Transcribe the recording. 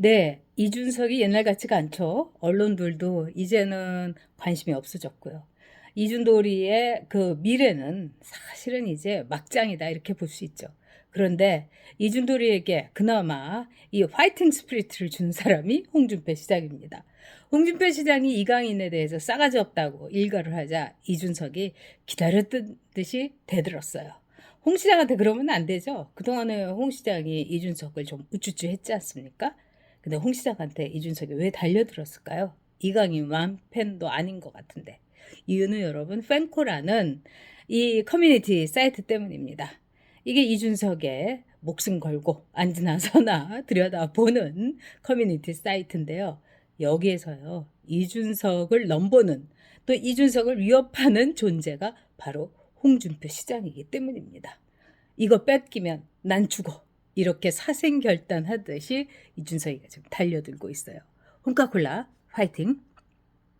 네, 이준석이 옛날 같지가 않죠. 언론들도 이제는 관심이 없어졌고요. 이준돌이의 그 미래는 사실은 이제 막장이다 이렇게 볼 수 있죠. 그런데 이준돌이에게 그나마 이 화이팅 스피릿을 준 사람이 홍준표 시장입니다. 홍준표 시장이 이강인에 대해서 싸가지 없다고 일가를 하자 이준석이 기다렸던 듯이 대들었어요. 홍 시장한테 그러면 안 되죠. 그동안에 홍 시장이 이준석을 좀 우쭈쭈 했지 않습니까? 근데 홍 시장한테 이준석이 왜 달려들었을까요? 이강인 완팬도 아닌 것 같은데. 이유는 여러분 팬코라는 이 커뮤니티 사이트 때문입니다. 이게 이준석의 목숨 걸고 앉으나 서나 들여다보는 커뮤니티 사이트인데요. 여기에서요. 이준석을 넘보는 또 이준석을 위협하는 존재가 바로 홍준표 시장이기 때문입니다. 이거 뺏기면 난 죽어. 이렇게 사생결단하듯이 이준석이가 지금 달려들고 있어요. 홍카콜라 파이팅!